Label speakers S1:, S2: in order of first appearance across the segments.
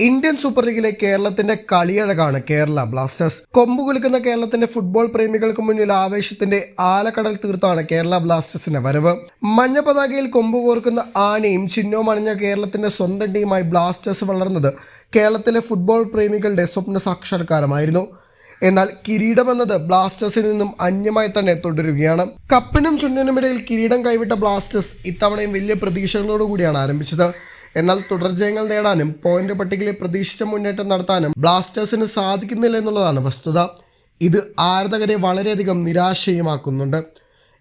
S1: Indian super ലീഗിലെ കേരളത്തിന്റെ കളിയഴകാണ് Kerala Blasters. കൊമ്പ് കുലുക്കുന്ന കേരളത്തിന്റെ ഫുട്ബോൾ പ്രേമികൾക്ക് മുന്നിൽ ആവേശത്തിന്റെ ആലക്കടൽ തീർത്താണ് കേരള ബ്ലാസ്റ്റേഴ്സിന്റെ വരവ്. മഞ്ഞ പതാകയിൽ കൊമ്പ് കോർക്കുന്ന ആനയും ചിഹ്നവും അണിഞ്ഞ കേരളത്തിന്റെ സ്വന്തം ടീമായി ബ്ലാസ്റ്റേഴ്സ് വളർന്നത് കേരളത്തിലെ ഫുട്ബോൾ പ്രേമികളുടെ സ്വപ്ന സാക്ഷാത്കാരമായിരുന്നു. എന്നാൽ കിരീടമെന്നത് ബ്ലാസ്റ്റേഴ്സിൽ നിന്നും അന്യമായി തന്നെ തുടരുകയാണ്. കപ്പിനും ചുണ്ടിനുമിടയിൽ കിരീടം കൈവിട്ട ബ്ലാസ്റ്റേഴ്സ് ഇത്തവണയും വലിയ പ്രതീക്ഷകളോടുകൂടിയാണ് ആരംഭിച്ചത്. എന്നാൽ തുടർജയങ്ങൾ നേടാനും പോയിന്റ് പട്ടികയിൽ പ്രതീക്ഷിച്ച മുന്നേറ്റം നടത്താനും ബ്ലാസ്റ്റേഴ്സിന് സാധിക്കുന്നില്ല എന്നുള്ളതാണ് വസ്തുത. ഇത് ആരാധകരെ വളരെയധികം നിരാശയുമാക്കുന്നുണ്ട്.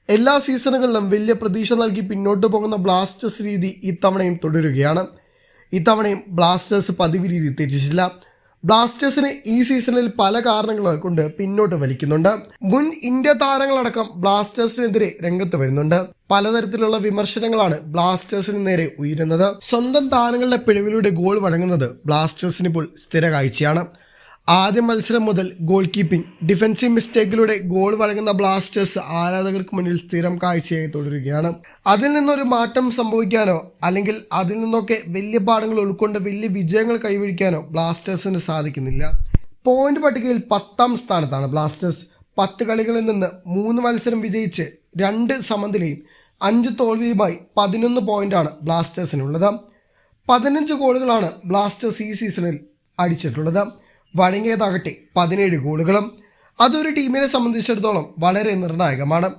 S1: എല്ലാ സീസണുകളിലും വലിയ പ്രതീക്ഷ നൽകി പിന്നോട്ട് പോകുന്ന ബ്ലാസ്റ്റേഴ്സ് രീതി ഇത്തവണയും തുടരുകയാണ്. ഇത്തവണയും ബ്ലാസ്റ്റേഴ്സ് പതിവ് രീതി തെറ്റിച്ചില്ല ബ്ലാസ്റ്റേഴ്സിന് ഈ സീസണിൽ പല കാരണങ്ങൾ കൊണ്ട് പിന്നോട്ട് വലിക്കുന്നുണ്ട്. മുൻ ഇന്ത്യ താരങ്ങളടക്കം ബ്ലാസ്റ്റേഴ്സിനെതിരെ രംഗത്ത് വരുന്നുണ്ട്. പലതരത്തിലുള്ള വിമർശനങ്ങളാണ് ബ്ലാസ്റ്റേഴ്സിന് നേരെ ഉയരുന്നത്. സ്വന്തം താരങ്ങളുടെ പിഴവിലൂടെ ഗോൾ വഴങ്ങുന്നത് ബ്ലാസ്റ്റേഴ്സിന് ഇപ്പോൾ സ്ഥിര കാഴ്ചയാണ്. ആദ്യ മത്സരം മുതൽ ഗോൾ കീപ്പിംഗ് ഡിഫൻസീവ് മിസ്റ്റേക്കിലൂടെ ഗോൾ വഴങ്ങുന്ന ബ്ലാസ്റ്റേഴ്സ് ആരാധകർക്ക് മുന്നിൽ സ്ഥിരം കാഴ്ചയായി തുടരുകയാണ്. അതിൽ നിന്നൊരു മാറ്റം സംഭവിക്കാനോ അല്ലെങ്കിൽ അതിൽ നിന്നൊക്കെ വലിയ പാഠങ്ങൾ ഉൾക്കൊണ്ട് വലിയ വിജയങ്ങൾ കൈവരിക്കാനോ ബ്ലാസ്റ്റേഴ്സിന് സാധിക്കുന്നില്ല. പോയിന്റ് പട്ടികയിൽ പത്താം സ്ഥാനത്താണ് ബ്ലാസ്റ്റേഴ്സ് പത്ത് കളികളിൽ നിന്ന് മൂന്ന് മത്സരം വിജയിച്ച് രണ്ട് സമനിലയും അഞ്ച് തോൽവിയുമായി പതിനൊന്ന് പോയിന്റാണ് ബ്ലാസ്റ്റേഴ്സിനുള്ളത് പതിനഞ്ച് ഗോളുകളാണ് ബ്ലാസ്റ്റേഴ്സ് ഈ സീസണിൽ അടിച്ചിട്ടുള്ളത്. വഴങ്ങിയതാകട്ടെ പതിനേഴ് ഗോളുകളും. അതൊരു ടീമിനെ സംബന്ധിച്ചിടത്തോളം വളരെ നിർണായകമാണ്.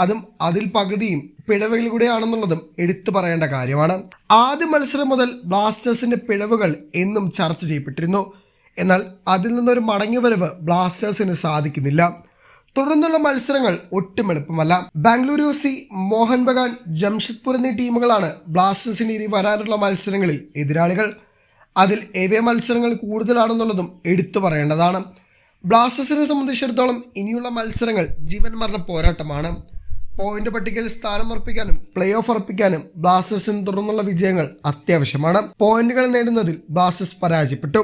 S1: അതും അതിൽ പകുതിയും പിഴവുകളിലൂടെയാണെന്നുള്ളതും എടുത്തു പറയേണ്ട കാര്യമാണ്. ആദ്യ മത്സരം മുതൽ ബ്ലാസ്റ്റേഴ്സിന്റെ പിഴവുകൾ എന്നും ചർച്ച ചെയ്യപ്പെട്ടിരുന്നു. എന്നാൽ അതിൽ നിന്നൊരു മടങ്ങിവരവ് ബ്ലാസ്റ്റേഴ്സിന് സാധിക്കുന്നില്ല. തുടർന്നുള്ള മത്സരങ്ങൾ ഒട്ടും എളുപ്പമല്ല. ബാംഗ്ലൂരു സി മോഹൻ ബഗാൻ ജംഷഡ്പൂർ എന്നീ ടീമുകളാണ് ബ്ലാസ്റ്റേഴ്സിന് ഇനി വരാനുള്ള മത്സരങ്ങളിൽ എതിരാളികൾ. അതിൽ എവേ മത്സരങ്ങൾ കൂടുതലാണെന്നുള്ളതും എടുത്തു പറയേണ്ടതാണ്. ബ്ലാസ്റ്റേഴ്സിനെ സംബന്ധിച്ചിടത്തോളം ഇനിയുള്ള മത്സരങ്ങൾ ജീവൻ മരണ പോരാട്ടമാണ്. പോയിന്റ് പട്ടികയിൽ സ്ഥാനം ഉറപ്പിക്കാനും പ്ലേ ഓഫ് ഉറപ്പിക്കാനും ബ്ലാസ്റ്റേഴ്സിന് തുടർന്നുള്ള വിജയങ്ങൾ അത്യാവശ്യമാണ്. പോയിന്റുകൾ നേടുന്നതിൽ ബ്ലാസ്റ്റേഴ്സ് പരാജയപ്പെട്ടു.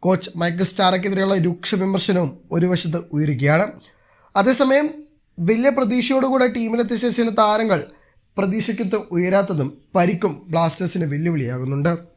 S1: കോച്ച് മൈക്കിൾ സ്റ്റാറയ്ക്കെതിരെയുള്ള രൂക്ഷ വിമർശനവും ഒരു വശത്ത് ഉയരുകയാണ്. അതേസമയം വലിയ പ്രതീക്ഷയോടുകൂടെ ടീമിലെത്തിച്ച ചില താരങ്ങൾ പ്രതീക്ഷയ്ക്കത്ത് ഉയരാത്തതും പരിക്കും ബ്ലാസ്റ്റേഴ്സിന് വെല്ലുവിളിയാകുന്നുണ്ട്.